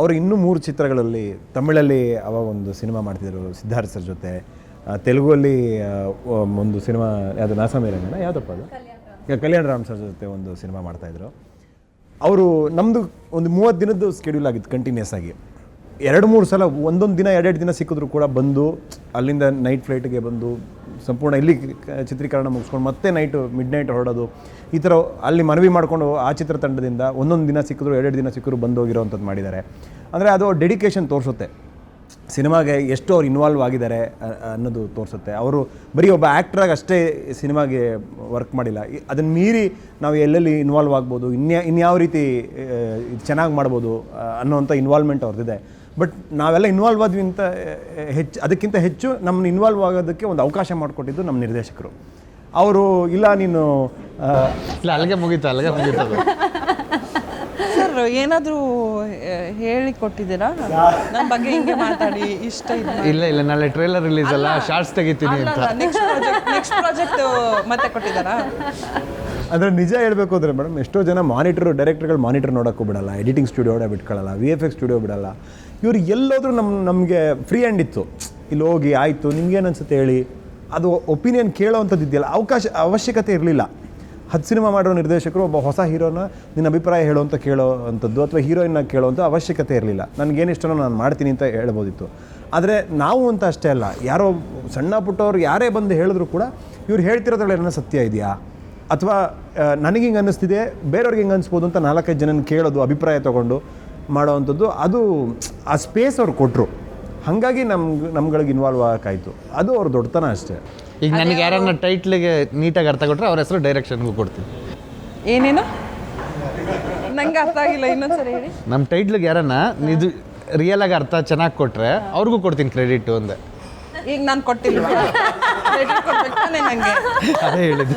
ಅವರು ಇನ್ನೂ ಮೂರು ಚಿತ್ರಗಳಲ್ಲಿ ತಮಿಳಲ್ಲಿ ಅವಾಗ ಒಂದು ಸಿನಿಮಾ ಮಾಡ್ತಿದ್ರು ಸಿದ್ಧಾರ್ಥ ಸರ್ ಜೊತೆ. ತೆಲುಗಲ್ಲಿ ಒಂದು ಸಿನಿಮಾ ಯಾವುದು ನಾಸಮೇರಂಗನ ಯಾವುದಪ್ಪ ಅದು? ಈಗ ಕಲ್ಯಾಣ ರಾಮ್ ಸರ್ ಜೊತೆ ಒಂದು ಸಿನಿಮಾ ಮಾಡ್ತಾಯಿದ್ರು ಅವರು ನಮ್ಮದು ಒಂದು ಮೂವತ್ತು ದಿನದ್ದು ಸ್ಕೆಡ್ಯೂಲ್ ಆಗಿತ್ತು ಕಂಟಿನ್ಯೂಸ್ ಆಗಿ. ಎರಡು ಮೂರು ಸಲ ಒಂದೊಂದು ದಿನ ಎರಡೆರಡು ದಿನ ಸಿಕ್ಕಿದ್ರು ಕೂಡ ಬಂದು ಅಲ್ಲಿಂದ ನೈಟ್ ಫ್ಲೈಟ್ಗೆ ಬಂದು ಸಂಪೂರ್ಣ ಇಲ್ಲಿ ಚಿತ್ರೀಕರಣ ಮುಗಿಸ್ಕೊಂಡು ಮತ್ತೆ ನೈಟು ಮಿಡ್ ನೈಟ್ ಹೊರಡೋದು. ಈ ಥರ ಅಲ್ಲಿ ಮನವಿ ಮಾಡಿಕೊಂಡು ಆ ಚಿತ್ರತಂಡದಿಂದ ಒಂದೊಂದು ದಿನ ಸಿಕ್ಕಿದ್ರು, ಎರಡೆರಡು ದಿನ ಸಿಕ್ಕರು ಬಂದು ಹೋಗಿರೋವಂಥದ್ದು ಮಾಡಿದ್ದಾರೆ. ಅಂದರೆ ಅದು ಡೆಡಿಕೇಶನ್ ತೋರಿಸುತ್ತೆ. ಸಿನಿಮಾಗೆ ಎಷ್ಟು ಅವ್ರು ಇನ್ವಾಲ್ವ್ ಆಗಿದ್ದಾರೆ ಅನ್ನೋದು ತೋರಿಸುತ್ತೆ. ಅವರು ಬರೀ ಒಬ್ಬ ಆ್ಯಕ್ಟ್ರಾಗಿ ಅಷ್ಟೇ ಸಿನಿಮಾಗೆ ವರ್ಕ್ ಮಾಡಿಲ್ಲ. ಅದನ್ನು ಮೀರಿ ನಾವು ಎಲ್ಲೆಲ್ಲಿ ಇನ್ವಾಲ್ವ್ ಆಗ್ಬೋದು, ಇನ್ಯಾ, ಇನ್ಯಾವ ರೀತಿ ಚೆನ್ನಾಗಿ ಮಾಡ್ಬೋದು ಅನ್ನೋವಂಥ ಇನ್ವಾಲ್ವ್ಮೆಂಟ್ ಅವ್ರದ್ದಿದೆ ಬಟ್ ನಾವೆಲ್ಲ ಇನ್ವಾಲ್ವ್ ಆದ್ವಿ ಅಂತ ಆ, ಹೆಚ್ಚು ಅದಕ್ಕಿಂತ ಹೆಚ್ಚು ನಮ್ಮನ್ನ ಇನ್ವಾಲ್ವ್ ಆಗೋದಕ್ಕೆ ಒಂದು ಅವಕಾಶ ಮಾಡಿಕೊಟ್ಟಿದ್ದು ನಮ್ಮ ನಿರ್ದೇಶಕರು. ಅವರು ಇಲ್ಲ ನೀನು ಇಲ್ಲ ಅಲ್ಲಿಗೆ ಮುಗೀತು ಅಲ್ಲಿಗೆ ಮುಗೀತು ಅದು. ಸರ್ ಏನಾದರೂ ಹೇಳಿ ಕೊಟ್ಟಿದ್ದೀರಾ? ನನ್ನ ಬಗ್ಗೆ ಹಿಂಗೆ ಮಾತಾಡಿ ಇಷ್ಟ ಇಲ್ಲ ಇಲ್ಲ ನಾಳೆ ಟ್ರೇಲರ್ ರಿಲೀಸ್ ಅಲ್ಲ ಶಾರ್ಟ್ಸ್ ತೆಗಿತೀನಿ ಅಂತ. ನೆಕ್ಸ್ಟ್ ಪ್ರಾಜೆಕ್ಟ್ ನೆಕ್ಸ್ಟ್ ಪ್ರಾಜೆಕ್ಟ್ ಮತ್ತೆ ಕೊಟ್ಟಿದ್ದಾರಾ? ಅಂದರೆ ನಿಜ ಹೇಳಬೇಕು ಅಂದ್ರೆ ಮೇಡಮ್ ಎಷ್ಟೋ ಜನ ಮಾನಿಟರ್ ಡೈರೆಕ್ಟರ್ಗಳು ಮಾನಿಟರ್ ನೋಡೋಕ್ಕೂ ಬಿಡಲ್ಲ ಎಡಿಟಿಂಗ್ ಸ್ಟುಡಿಯೋ ಬಿಟ್ಕೊಳ್ಳಲ್ಲ ವಿ ಎಫ್ ಎಕ್ಸ್ ಸ್ಟುಡಿಯೋ ಬಿಡಲ್ಲ. ಇವ್ರು ಎಲ್ಲೋದ್ರೂ ನಮ್ಮ ನಮಗೆ ಫ್ರೀ ಹ್ಯಾಂಡ್ ಇತ್ತು. ಇಲ್ಲಿ ಹೋಗಿ ಆಯಿತು ನಿಮ್ಗೇನು ಅನ್ಸುತ್ತೆ ಹೇಳಿ? ಅದು ಒಪಿನಿಯನ್ ಕೇಳೋವಂಥದ್ದು ಇದೆಯಲ್ಲ ಅವಕಾಶ ಅವಶ್ಯಕತೆ ಇರಲಿಲ್ಲ. ಹತ್ತು ಸಿನಿಮಾ ಮಾಡೋ ನಿರ್ದೇಶಕರು ಒಬ್ಬ ಹೊಸ ಹೀರೋನ ನಿನ್ನ ಅಭಿಪ್ರಾಯ ಹೇಳೋ ಅಂತ ಕೇಳೋ ಅಂಥದ್ದು ಅಥವಾ ಹೀರೋಯಿನ್ನ ಕೇಳೋವಂಥ ಅವಶ್ಯಕತೆ ಇರಲಿಲ್ಲ. ನನಗೇನಿಷ್ಟನೋ ನಾನು ಮಾಡ್ತೀನಿ ಅಂತ ಹೇಳ್ಬೋದಿತ್ತು. ಆದರೆ ನಾವು ಅಂತ ಅಷ್ಟೇ ಅಲ್ಲ, ಯಾರೋ ಸಣ್ಣ ಪುಟ್ಟವ್ರು ಯಾರೇ ಬಂದು ಹೇಳಿದ್ರು ಕೂಡ ಇವ್ರು ಹೇಳ್ತಿರೋದ್ರಲ್ಲಿ ಏನೋ ಸತ್ಯ ಇದೆಯಾ? ಅಥವಾ ನನಗೆ ಹಿಂಗೆ ಅನ್ನಿಸ್ತಿದೆ, ಬೇರೆಯವ್ರಿಗೆ ಹಿಂಗೆ ಅನಿಸ್ಬೋದು ಅಂತ ನಾಲ್ಕೈದು ಜನನ ಕೇಳೋದು, ಅಭಿಪ್ರಾಯ ತೊಗೊಂಡು ಮಾಡೋವಂಥದ್ದು ಅದು ಆ ಸ್ಪೇಸ್ ಅವ್ರು ಕೊಟ್ಟರು ಹಾಗಾಗಿ ನಮ್ಗೆ ನಮ್ಗಳಿಗೆ ಇನ್ವಾಲ್ವ್ ಆಗಕ್ಕಾಯಿತು. ಅದು ಅವ್ರ ದೊಡ್ಡತನ ಅಷ್ಟೇ. ಈಗ ನನಗೆ ಯಾರನ್ನ ಟೈಟ್ಲಿಗೆ ನೀಟಾಗಿ ಅರ್ಥ ಕೊಟ್ಟರೆ ಅವ್ರ ಹೆಸರು ಡೈರೆಕ್ಷನ್ಗೂ ಕೊಡ್ತೀನಿ. ಏನೇನು? ನಂಗೆ ಅರ್ಥ ಆಗಿಲ್ಲ ಇನ್ನೊಂದ್ಸರಿ ಹೇಳಿ. ನಮ್ಮ ಟೈಟ್ಲಿಗೆ ಯಾರನ್ನ ನಿಜ ರಿಯಲ್ ಆಗಿ ಅರ್ಥ ಚೆನ್ನಾಗಿ ಕೊಟ್ಟರೆ ಅವ್ರಿಗೂ ಕೊಡ್ತೀನಿ ಕ್ರೆಡಿಟ್ ಒಂದೇ. ಈಗ ನಾನು ಕೊಟ್ಟಿಲ್ಲ Credit ಕೊಡ್ಬೇಕು ತಾನೇ ನಂಗೆ? ಅದೇ ಹೇಳಿದ್ದು.